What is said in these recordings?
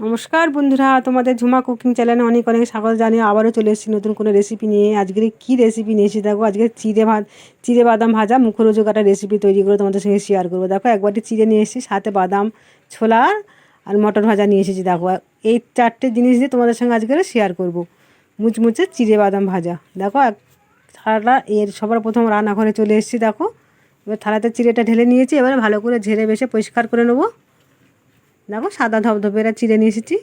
নমস্কার বন্ধুরা, তোমাদের ঝুমা কুকিং চ্যানেলে অনেক অনেক স্বাগত জানিয়ে আবারও চলে এসেছি নতুন কোনো রেসিপি নিয়ে। আজকের কী রেসিপি নিয়েছি দেখো, আজকে চিড়ে ভাত চিড়ে বাদাম ভাজা মুখরোজক একটা রেসিপি তৈরি করে তোমাদের সঙ্গে শেয়ার করব। দেখো একবারটি চিড়ে নিয়ে এসেছি, সাথে বাদাম, ছোলা আর মটর ভাজা নিয়ে এসেছি। দেখো, এই চারটে জিনিস দিয়ে তোমাদের সঙ্গে আজকে শেয়ার করব। মুচমুচে চিড়ে বাদাম ভাজা। দেখো, এক থালাটা এর সবার প্রথম রান্নাঘরে চলে এসেছি। দেখো এবার থালাতে চিড়েটা ঢেলে নিয়েছি, এবারে ভালো করে ঝেড়ে বেশে পরিষ্কার করে নেব। দেখো, সাদা ধপধপেরা চিড়ে নিয়ে এসেছি।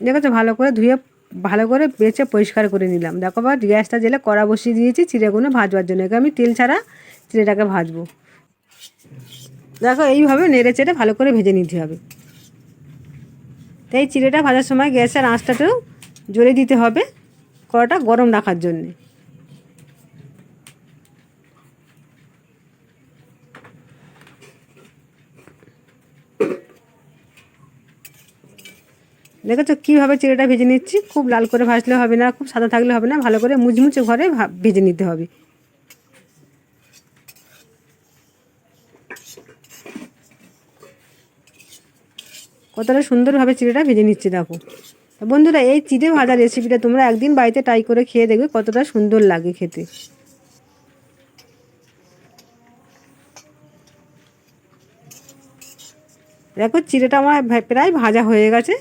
দেখো ভালো করে ধুয়ে, ভালো করে বেছে পরিষ্কার করে নিলাম। দেখো বা গ্যাসটা জেলে কড়া বসিয়ে দিয়েছি চিড়েগুলো ভাজবার জন্য। একে আমি তেল ছাড়া চিড়েটাকে ভাজবো। দেখো, এইভাবে নেড়ে চেড়ে ভালো করে ভেজে নিতে হবে। তাই চিড়েটা ভাজার সময় গ্যাসের আঁচটাতেও জোরে দিতে হবে, কড়াটা গরম রাখার জন্যে। দেখেছ কীভাবে চিড়েটা ভেজে নিচ্ছি? খুব লাল করে ভাজলে হবে না, খুব সাদা থাকলে হবে না, ভালো করে মুচমুচে ঘরে ভেজে নিতে হবে। কতটা সুন্দরভাবে চিড়েটা ভেজে নিচ্ছে, দেখো। বন্ধুরা, এই চিড়ে ভাজা রেসিপিটা তোমরা একদিন বাড়িতে ট্রাই করে খেয়ে দেখবে কতটা সুন্দর লাগে খেতে। দেখো, চিড়েটা আমার প্রায় ভাজা হয়ে গেছে।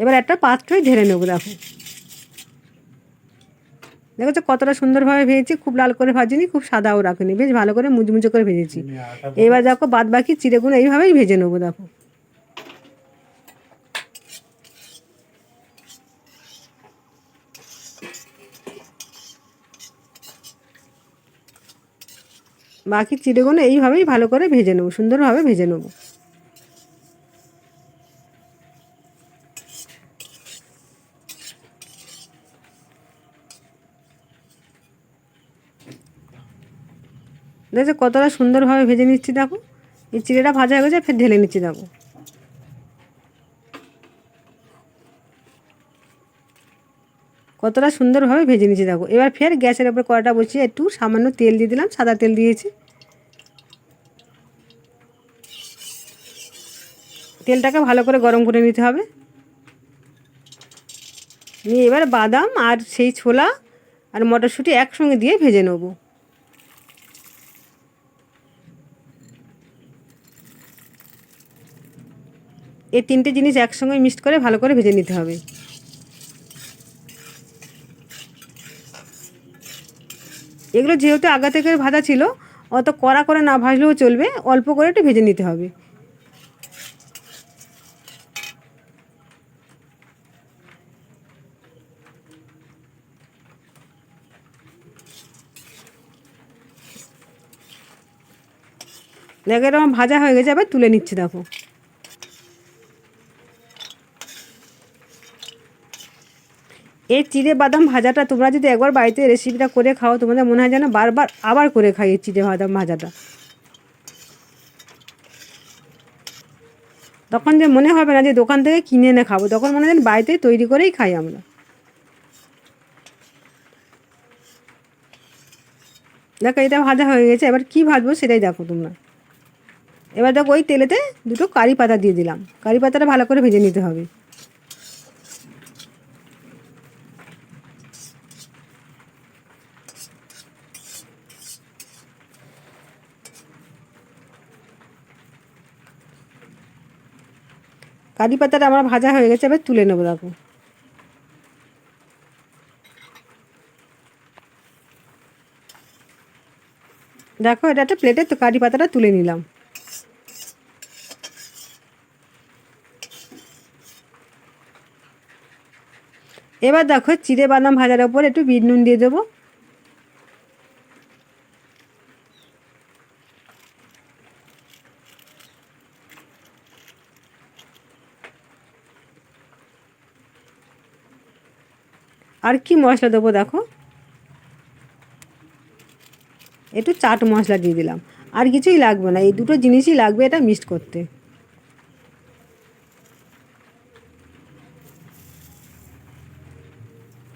এবার একটা পাত্রই ঢেলে নেব দেখো। দেখো কতটা সুন্দরভাবে ভেজেছি? খুব লাল করে ভাজিনি খুব সাদাও রাখিনি। বেশ ভালো করে মুচমুচে করে ভেজেছি। এবার দেখো বাদ বাকি চিড়েগুলো এইভাবেই ভেজে নেব দেখো। বাকি চিড়েগুলো এইভাবেই ভালো করে ভেজে নেব সুন্দরভাবে ভেজে নেব। দেখছ কতটা সুন্দরভাবে ভেজে নিচ্ছি দেখো। এই চিড়েটা ভাজা হয়ে গেছে, ফের ঢেলে নিচ্ছি দেখো। কতটা সুন্দরভাবে ভেজে নিচ্ছি দেখো। এবার ফের গ্যাসের ওপর কড়াটা বসিয়ে একটু সামান্য তেল দিয়ে দিলাম, সাদা তেল দিয়েছি। তেলটাকে ভালো করে গরম করে নিতে হবে। নিয়ে এবার বাদাম আর সেই ছোলা আর মটরশুঁটি একসঙ্গে দিয়ে ভেজে নেব। এই তিনটে জিনিস একসঙ্গে মিক্সড করে ভালো করে ভেজে নিতে হবে। এগুলো যেহেতু আগা থেকে ভাজা ছিল, অত কড়া করে না ভাজলেও চলবে, অল্প করে একটু ভেজে নিতে হবে। দেখো এরকম ভাজা হয়ে গেছে আবার তুলে নিচ্ছি, দেখো। এই চিড়ে বাদাম ভাজাটা তোমরা যদি একবার বাড়িতে রেসিপিটা করে খাও, তোমাদের মনে হয় যেন বারবার আবার করে খাই এই চিড়ে বাদাম ভাজাটা। তখন যে মনে হবে না যে দোকান থেকে কিনে এনে খাব, তখন মনে হয় বাড়িতে তৈরি করেই খাই আমরা। দেখো, এটা ভাজা হয়ে গেছে, এবার কি ভাজবো সেটাই দেখো তোমরা। এবার দেখো ওই তেলেতে দুটো কারি পাতা দিয়ে দিলাম। কারি পাতাটা ভালো করে ভেজে নিতে হবে। কারি পাতাটা আমার ভাজা হয়ে গেছে, এবার তুলে নেব দেখো। দেখো, এটা একটা প্লেটে তো কারি পাতাটা তুলে নিলাম। এবার দেখো, চিড়ে বাদাম ভাজার ওপর একটু বিট নুন দিয়ে দেবো। আর কি মশলা দেবো দেখো? একটু চাট মশলা দিয়ে দিলাম। আর কিছুই লাগবে না, এই দুটো জিনিসই লাগবে এটা মিক্সড করতে।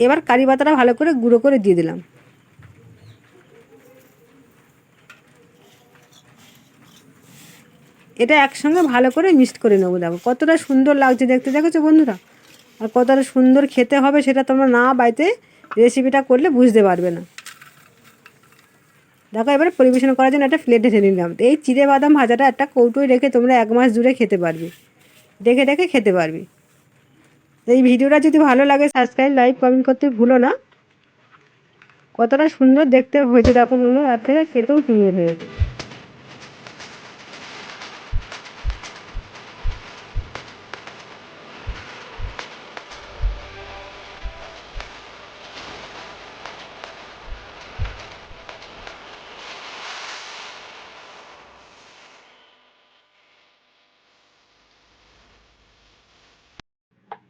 এবার কারি পাতাটা ভালো করে গুঁড়ো করে দিয়ে দিলাম। এটা একসঙ্গে ভালো করে মিক্সড করে নেব দেখো, কতটা সুন্দর লাগছে দেখতে, দেখেছ বন্ধুরা? আর কতটা সুন্দর খেতে হবে সেটা তোমরা না বাড়িতে রেসিপিটা করলে বুঝতে পারবে না। দেখো, এবারে পরিবেশন করার জন্য একটা প্লেটে ঢেলে নিলাম। এই চিড়ে বাদাম ভাজাটা একটা কৌটোয় রেখে তোমরা এক মাস জুড়ে খেতে পারবে। রেখে রেখে খেতে পারবে। এই ভিডিওটা যদি ভালো লাগে সাবস্ক্রাইব লাইক কমেন্ট করতে ভুলো না। কতটা সুন্দর দেখতে হয়েছে দেখুন আর থেকে খেতেও সুন্দর হয়েছে।